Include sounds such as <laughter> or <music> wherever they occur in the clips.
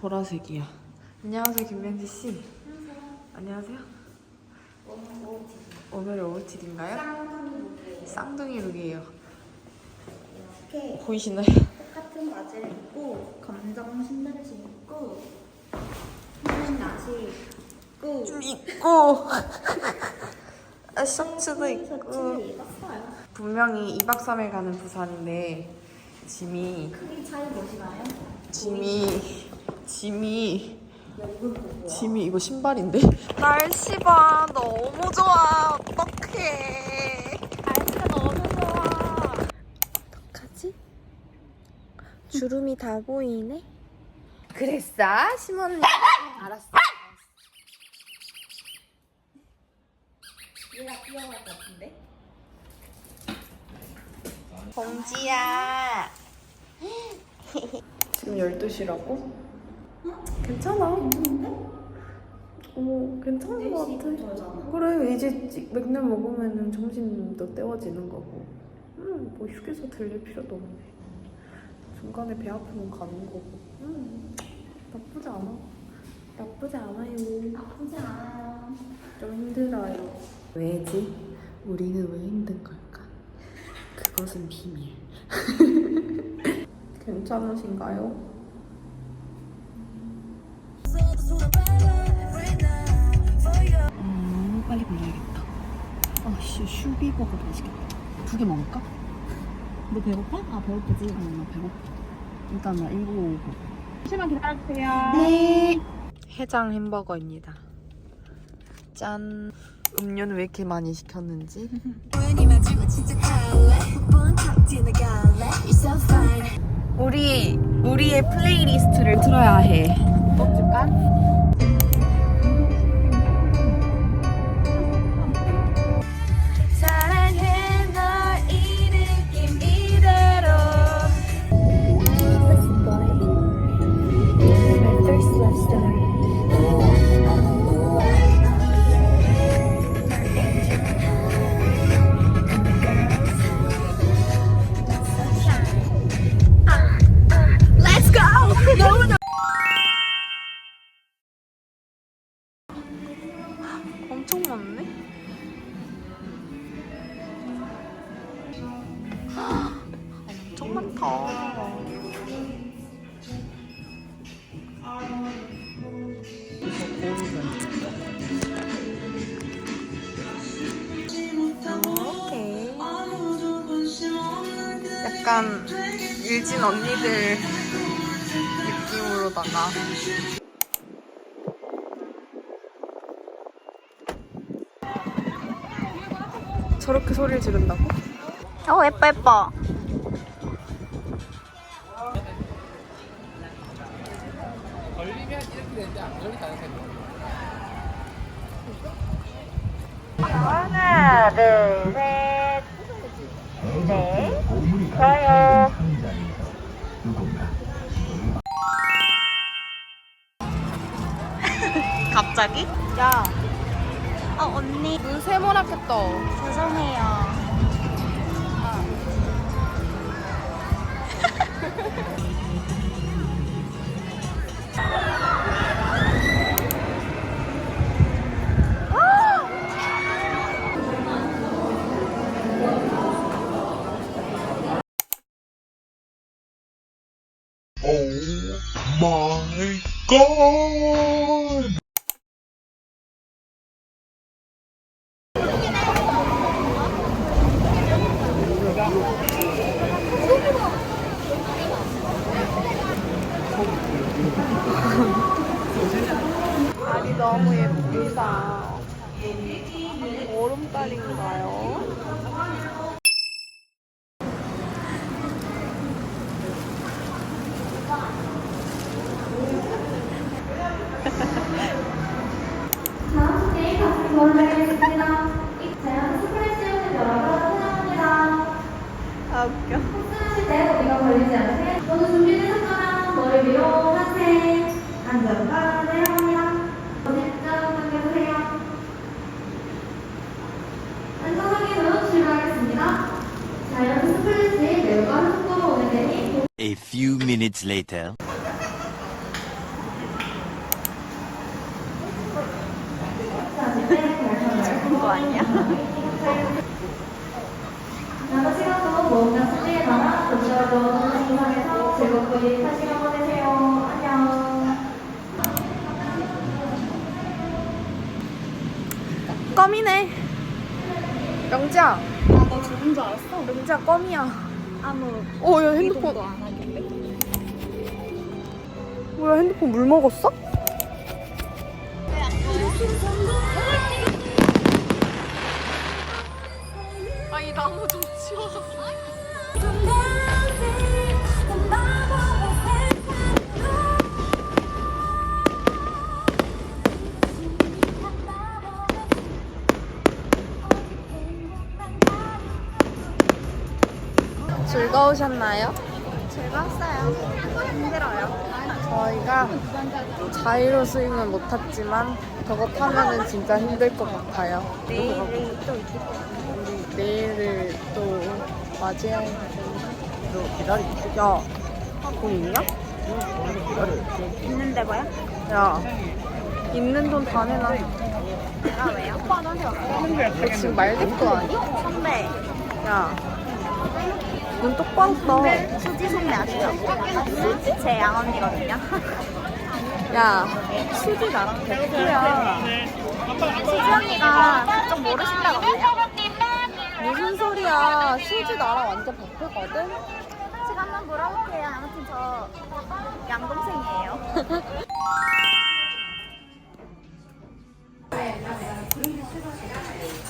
보라색이야. 안녕하세요, 김명지 씨. 안녕하세요. 오늘 오후칠인가요? 쌍둥이 룩이에요. 이렇게 보이시나요? 똑같은 바지를 입고 검정 신발을 신고 흰 나시 입고 좀 입고 아, 셔츠도 셔츠를 입고 입었어요. 분명히 2박 3일 가는 부산인데 짐이 크기 차이 보시나요? 짐이 짐이 짐이 이거 신발인데 날씨 봐 너무 좋아 어떡해 날씨가 너무 좋아. 어떡하지? 주름이 다 보이네 그랬어? 심었네 <laughs> 알았어 얘가 귀여울 것 같은데? 봉지야 지금 12시라고? 괜찮아 오 괜찮은 것 같아. 그래 이제 찌- 맥주 먹으면 점심도 때워지는 거고 음, 뭐 휴게소 들릴 필요도 없네 중간에 배 아프면 가는 거고 음, 나쁘지 않아 나쁘지 않아요 나쁘지 않아요. 좀 힘들어요 왜지? 우리는 왜 힘든 걸까? 그것은 비밀 <laughs> 괜찮으신가요? 빨리 골라야겠다. 아, 씨, 슈비버거 맛있겠다. 두 개 먹을까? 너 배고파? 아, 배고프지? 어, 나 배고파. 일단 나 이거 오고. 잠시만 기다려주세요. 네. 해장 햄버거입니다. 짠. 음료는 왜 이렇게 많이 시켰는지. 우리 우리의 플레이리스트를 틀어야 해. 뽑줄까? 많다. 이렇게 약간 일진 언니들 느낌으로다가 저렇게 소리를 지른다고? 어 예뻐 예뻐. 하나, 둘, 셋, 넷, 좋아요. 갑자기? 야, 어 언니 눈 세모나겠다. 죄송해요. <laughs> A few minutes later. 작은 거 아니야? 나도 시간도 뭔가 숙제에 따라 껌이네. 명지야. 아나 죽은 줄 알았어. 명지야 껌이야. 아무 어, 야 핸드폰. 이동도 안 하길래. 뭐야 핸드폰 물 먹었어? 아이 나무 좀 치워줬어. 즐거우셨나요? 즐거웠어요. 힘들어요. 저희가 자이로 스윙은 못 탔지만 저거 타면은 진짜 힘들 것 같아요. 또 때문에. 우리 내일을 또 맞이해야 되는데. 기다리. 야, 돈 있냐? 있는데 뭐야? 야, 있는 돈 다 내놔. 내가 왜요? 오빠 너한테 왔어. 너 지금 말대꾸 아니? 선배. 야, 눈 똑바로 떠. 수지 선배 아시죠? 수지? 제 양언니거든요. 야, 수지 나랑 대꾸야. 수지 언니가 그쪽 모르신다거든요. 무슨 소리야? 수지 나랑 완전 바쁘거든? 제가 한번 물어볼게요. 아무튼 저 양동생이에요. <laughs>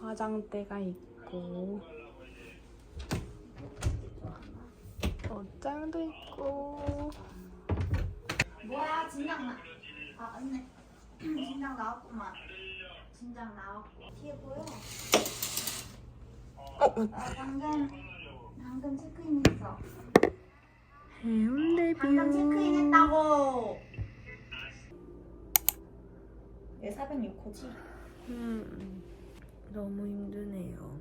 화장대가 있고 옷장도 있고 뭐야 진장 나. 아 언니. <clears throat> 진장 나왔구만. 진장 나왔고. 뒤에 보여? 아, 방금 방금 체크인했어. 해운대 방금 체크인했다고. 얘 406호지? 음, 너무 힘드네요.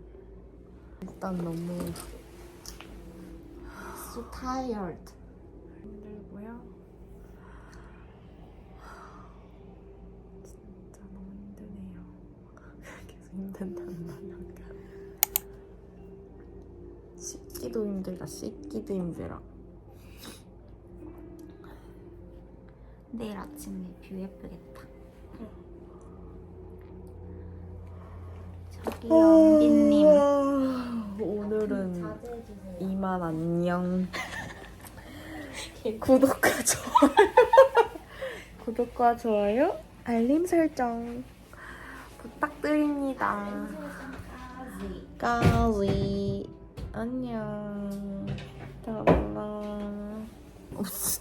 일단 너무 so tired. 힘들고요. 진짜 너무 힘드네요. <laughs> 계속 말이 아니라 씻기도 힘들다. 씻기도 힘들어. 내일 아침에 뷰 예쁘겠다. 저 기 영빈님. 오늘은 자제해주세요. 이만 안녕. <laughs> 구독과 좋아요. <laughs> 구독과 좋아요, 알림 설정 부탁드립니다. 까지 안녕. 따라라.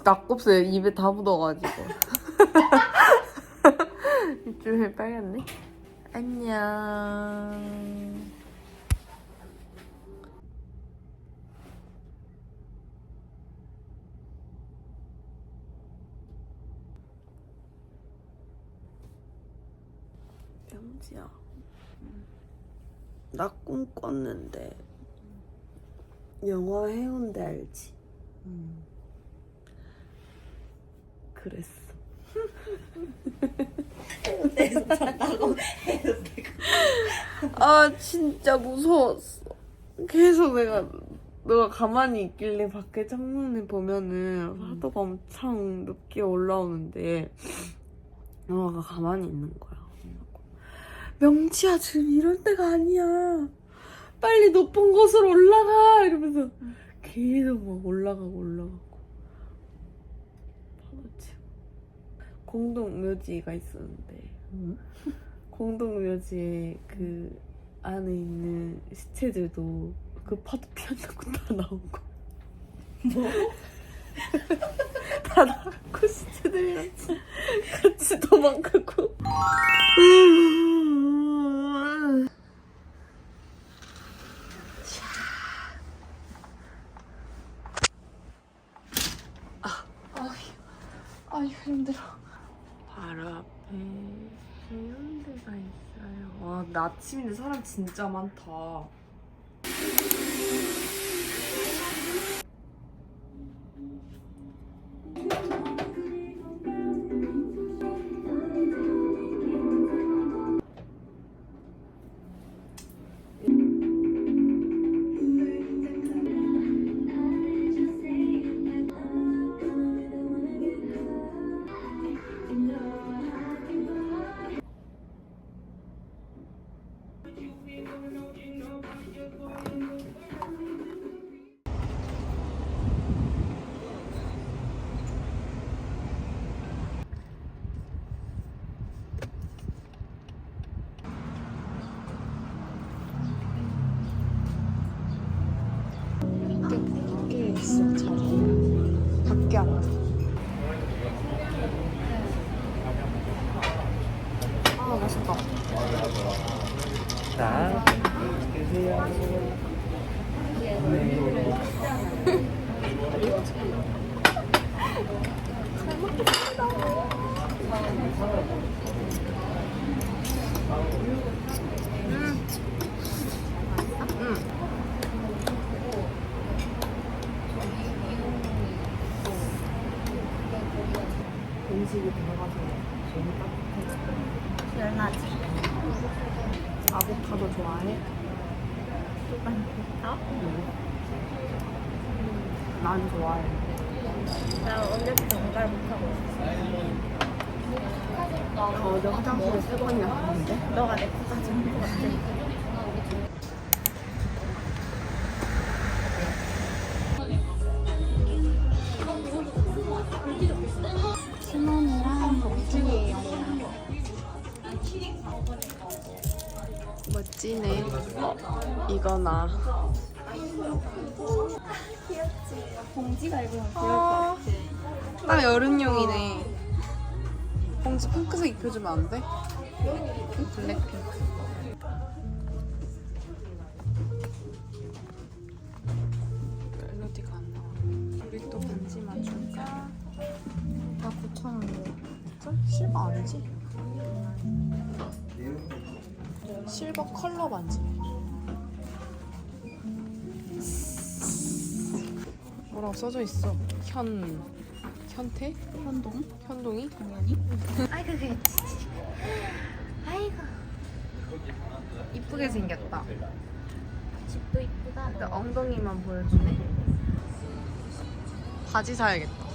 낙곱새 입에 다 묻어가지고. <laughs> 이쪽에 빨갛네. 안녕. 명지야. 나 꿈 꿨는데 영화 해운대 알지? 그랬어. <laughs> 아 진짜 무서웠어. 계속 내가 너가 가만히 있길래 밖에 창문을 보면은 파도가 엄청 높게 올라오는데 영화가 가만히 있는 거야. 명지야 지금 이럴 때가 아니야. 빨리 높은 곳으로 올라가 이러면서 계속 막 올라가고 올라가고 공동 묘지가 있었는데 공동 묘지에 그 안에 있는 시체들도 그 파도 피한다고 <laughs> 다 나오고. 뭐? <laughs> 다 나가고 시체들이랑 같이 도망가고 <laughs> 이런 데가 나 아침인데 사람 진짜 많다. 난 좋아해. 나 언제부터 공갈 못하고 있어. 어제 화장실에 세 번이나 갔는데? 너가 내 코까지 한것 같아. 멋지네. 어, 이거나. 봉지가 입으면 귀여울 것 같아. 딱 여름용이네. 봉지 핑크색 입혀주면 안 돼? 블랙핑크. 멜로디가 안 나와. 우리 또 반지만 줄까? 나 9,000원이야. 저 실버 아니지? 실버 컬러 반지. 뭐라고 써져 있어? 현 현태? 현동? 현동이? 당연히. 아이고. 아이고. 이쁘게 생겼다. 집도 이쁘다. 근데 엉덩이만 보여주네. 바지 사야겠다.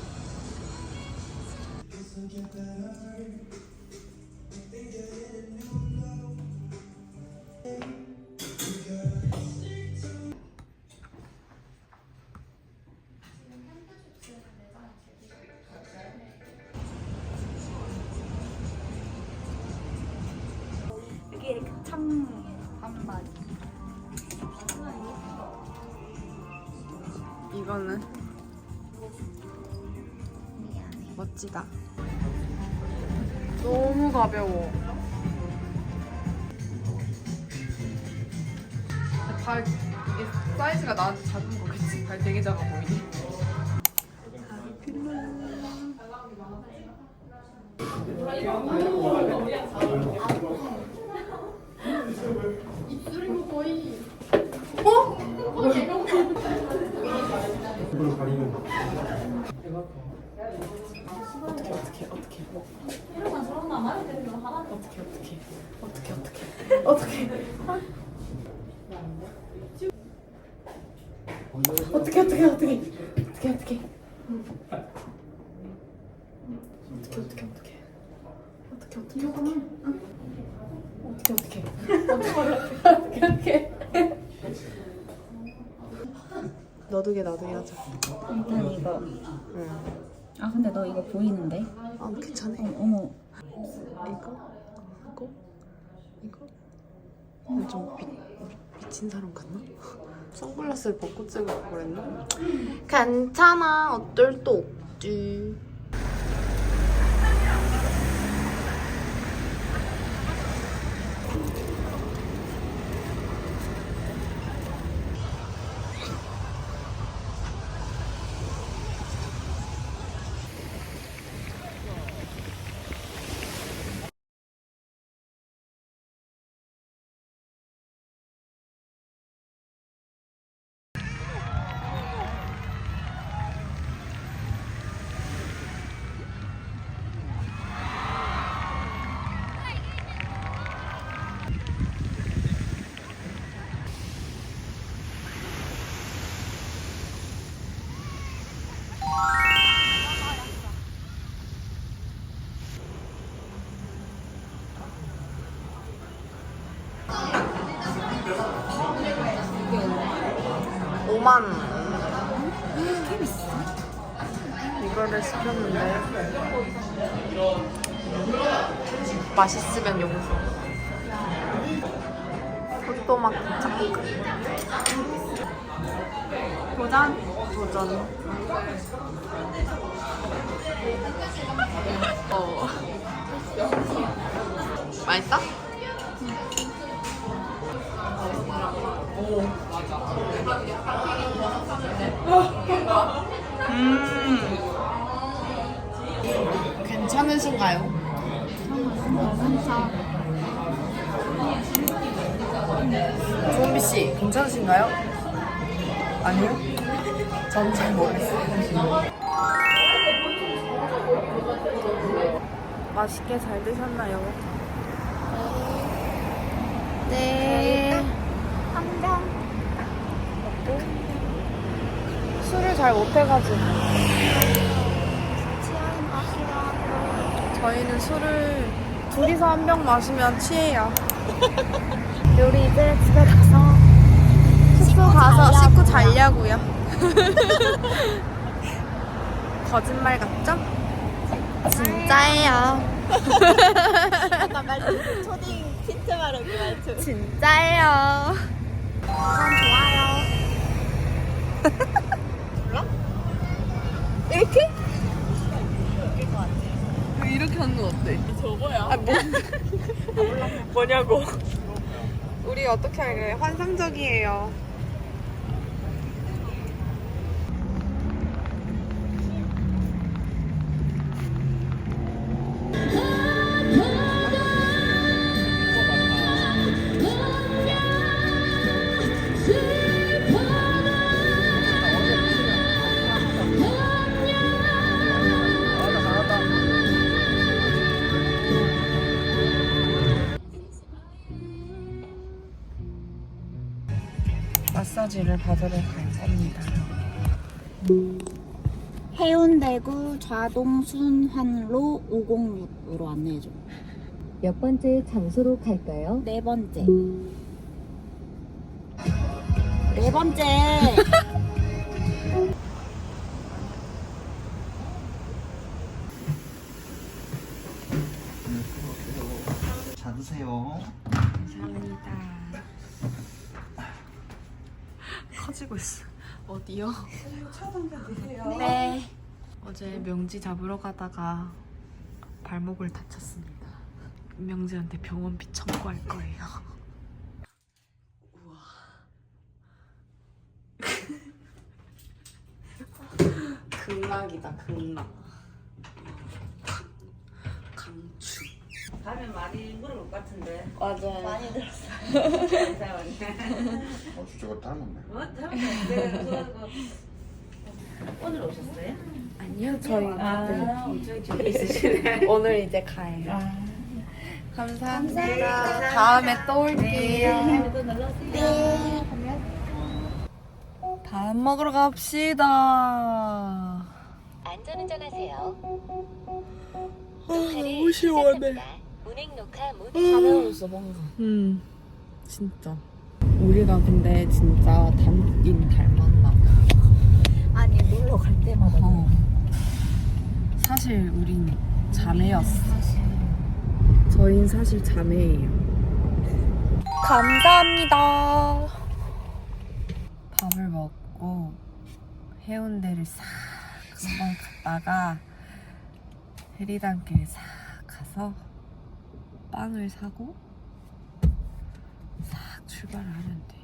이거는 멋지다. 너무 가벼워. 발 사이즈가 나한테 작은 거겠지. 발 되게 작아 보이네. 어떻게 어떻게 어떻게 어떻게 어떻게 어떻게 어떻게 어떻게 어떻게 어떻게 이거는 어떻게 어떻게 어떻게 어떻게 너두개 나두개 하자. 일단 이거. 응. 아, 근데 너 이거 보이는데? 아 괜찮아 어, 어머. 이거 이거 이거 이거 좀 미, 미친 사람 같나? <laughs> 선글라스를 벗고 찍을 걸 그랬나? 괜찮아 어쩔 수 없지 씨, 괜찮으신가요? 아니요? <laughs> 전 잘 모르겠어요. 맛있게 잘 드셨나요? 네. 한 병. 술을 잘 못해가지고. 저희는 술을 둘이서 한 병 마시면 취해요. <laughs> 우리 이제 집에 가서 숙소 가서 씻고 자려고요. <laughs> 거짓말 같죠? 진짜예요. 약간 말투 초딩 틴트 바르기 말투. 진짜예요. 전 좋아요. 이렇게 하는 건 어때? 저거야. 아, 뭐, 뭐냐고. 우리 어떻게 할래? 환상적이에요. 좌동순환로 506으로 안내해줘. 몇 번째 장소로 갈까요? 네 번째. 네 번째. 자 드세요. 감사합니다. <laughs> 커지고 있어. 어디요? 네. 어제 명지 잡으러 가다가 발목을 다쳤습니다. 명지한테 병원비 청구할 거예요. 우와. <laughs> 극락이다, 극락. 강추. 가면 많이 물을 것 같은데. 맞아요. 많이 들었어요. 이사원이. <laughs> 어, 저거 닮았네. 어, 닮았네. 오늘 오셨어요? 아니요, 저희 아, 저희 집에 있으시네. <laughs> 오늘 이제 가요. 감사합니다. 다음에 또 올게요. 네. 밥 먹으러 갑시다. 안전운전하세요. 너무 시원해. 운행 녹화 모두 가벼웠어 방금. 음, 진짜. 우리가 근데 진짜 닮긴 닮았나 봐. 아니 놀러 갈 때마다 어. 사실 우린 자매였어. 저희는 사실 자매예요. 감사합니다. 밥을 먹고 해운대를 싹 한번 갔다가 해리단길 싹 가서 빵을 사고 싹 출발을 하면 돼.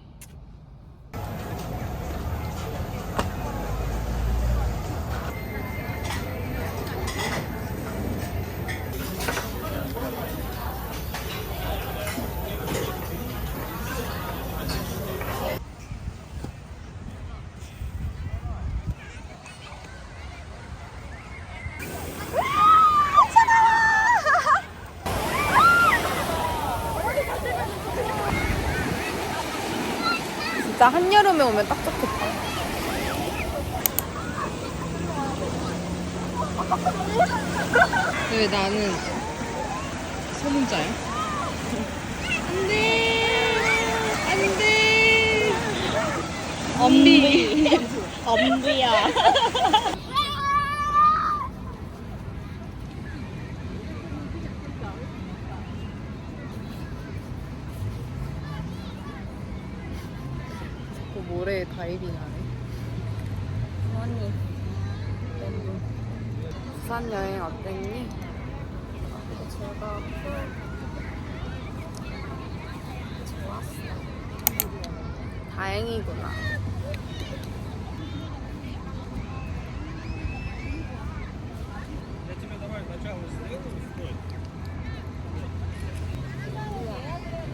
진짜 한여름에 오면 딱 좋겠다. 왜 나는 소문자야? 안 돼! 안 돼! 언니! <laughs> 엄지야. 그 모래에 다이빙 하네. 언니. 부산 여행 어땠니? 제가 다행이구나.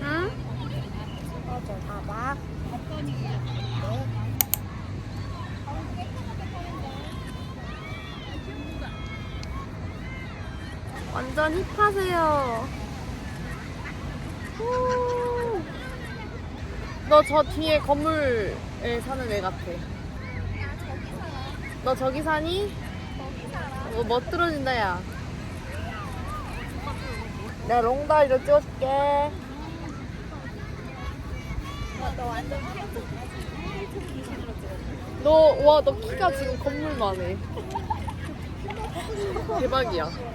응? 봐봐. 완전 힙하세요. 너 저 뒤에 건물에 사는 애 같아. 너 저기 사니? 어, 멋들어진다, 야. 내가 롱다리로 찍어줄게. 너, 와, 너 키가 지금 건물만 해. <laughs> 대박이야.